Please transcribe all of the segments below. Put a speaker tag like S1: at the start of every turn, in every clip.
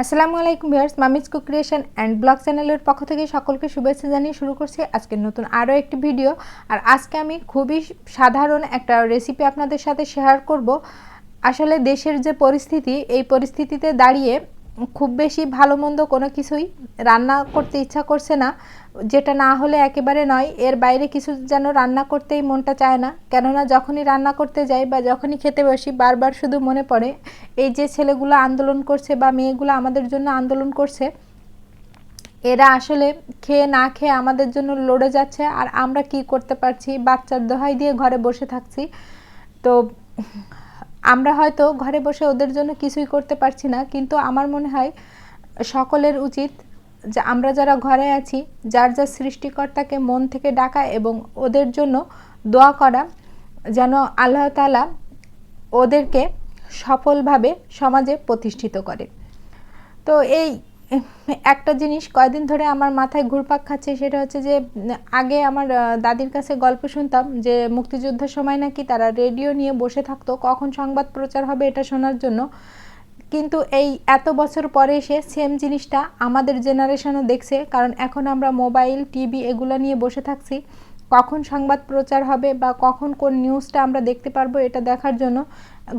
S1: আসসালামু আলাইকুম viewers, mummy's cook creation and blog চ্যানেলের পক্ষ থেকে সকলকে শুভেচ্ছা জানিয়ে শুরু করছি আজকের নতুন আরও একটি ভিডিও। আর আজকে আমি খুবই সাধারণ একটা রেসিপি আপনাদের সাথে শেয়ার করব। আসলে দেশের যে পরিস্থিতি, এই পরিস্থিতিতে দাঁড়িয়ে খুব বেশি ভালো মন্দ কোনো কিছুই রান্না করতে ইচ্ছা করছে না। যেটা না হলে একেবারে নয়, এর বাইরে কিছু যেন রান্না করতেই মনটা চায় না। কেননা যখনই রান্না করতে যাই বা যখনই খেতে বসি, বারবার শুধু মনে পড়ে এই যে ছেলেগুলো আন্দোলন করছে বা মেয়েগুলো আমাদের জন্য আন্দোলন করছে, এরা আসলে খেয়ে না খেয়ে আমাদের জন্য লড়ে যাচ্ছে আর আমরা কি করতে পারছি? বাচ্চার দোহাই দিয়ে ঘরে বসে থাকছি। তো আমরা হয়তো ঘরে বসে ওদের জন্য কিছুই করতে পারছি না, কিন্তু আমার মনে হয় সকলের উচিত যে আমরা যারা ঘরে আছি, যার যার সৃষ্টিকর্তাকে মন থেকে ডাকা এবং ওদের জন্য দোয়া করা, যেন আল্লাহ তালা ওদেরকে সফলভাবে সমাজে প্রতিষ্ঠিত করে। তো এই একটা জিনিস কয়দিন ধরে আমার মাথায় ঘুরপাক খাচ্ছে সেটা হচ্ছে যে, আগে আমার দাদির কাছে গল্প শুনতাম যে মুক্তিযুদ্ধের সময় নাকি তারা রেডিও নিয়ে বসে থাকতো, কখন সংবাদ প্রচার হবে এটা শোনার জন্য। কিন্তু এই এত বছর পরে এসে সেম জিনিসটা আমাদের জেনারেশনও দেখছে, কারণ এখন আমরা মোবাইল টিভি এগুলো নিয়ে বসে থাকছি। কখন সংবাদ প্রচার হবে বা কখন কোন নিউজটা আমরা দেখতে পারব এটা দেখার জন্য।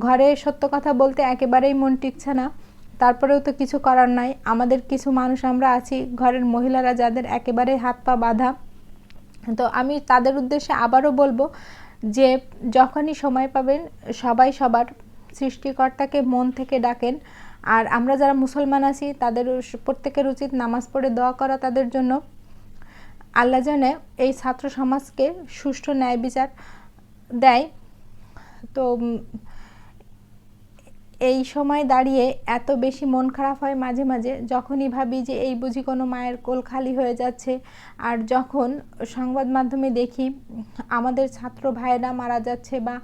S1: ঘরে সত্য কথা বলতে একেবারেই মন টিকছে না। তারপরেও তো কিছু করার নাই। আমাদের কিছু মানুষ আমরা আছি, ঘরের মহিলারা যাদের একেবারে হাত পা বাঁধা। তো আমি তাদের উদ্দেশ্যে আবারও বলব যে, যখনই সময় পাবেন, সবাই সবার সৃষ্টিকর্তাকে মন থেকে ডাকেন। আর আমরা যারা মুসলমান আছি, তাদের প্রত্যেকের উচিত নামাজ পড়ে দোয়া করা তাদের জন্য। আল্লাহ জানে এই ছাত্র সমাজকে সুষ্ঠু ন্যায় বিচার দেয়। তো এই সময় দাঁড়িয়ে এত বেশি মন খারাপ হয় মাঝে মাঝে, যখনই ভাবি যে এই বুঝি কোনো মায়ের কোল খালি হয়ে যাচ্ছে। আর যখন সংবাদ মাধ্যমে দেখি আমাদের ছাত্র ভাইয়েরা মারা যাচ্ছে বা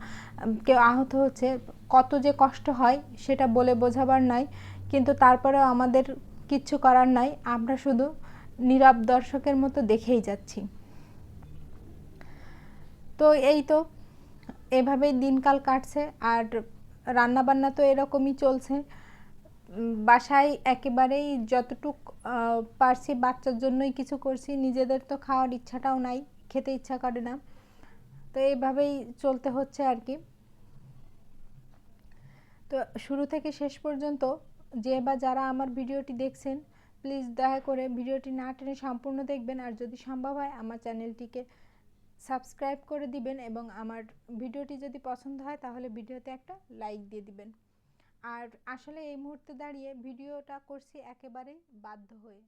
S1: কেউ আহত হচ্ছে, কত যে কষ্ট হয় সেটা বলে বোঝাবার নয়। কিন্তু তারপরেও আমাদের কিচ্ছু করার নাই, আমরা শুধু নীরব দর্শকের মতো দেখেই যাচ্ছি। তো এই তো, এভাবেই দিনকাল কাটছে। আর রান্নাবান্না তো এরকমই চলছে। বাসায় একেবারেই যতটুক পারছি বাচ্চার জন্যই কিছু করছি, নিজেদের তো খাওয়ার ইচ্ছাটাও নাই, খেতে ইচ্ছা করে না। তো এইভাবেই চলতে হচ্ছে আর কি। তো শুরু থেকে শেষ পর্যন্ত যে বা যারা আমার ভিডিওটি দেখছেন, প্লিজ দয়া করে ভিডিওটি না টেনে সম্পূর্ণ দেখবেন। আর যদি সম্ভব হয়, আমার চ্যানেলটিকে সাবস্ক্রাইব করে দিবেন এবং আমার ভিডিওটি যদি পছন্দ হয় তাহলে ভিডিওতে একটা লাইক দিয়ে দিবেন। আর আসলে এই মুহূর্তে দাঁড়িয়ে ভিডিওটা করছি একেবারেই বাধ্য হয়ে।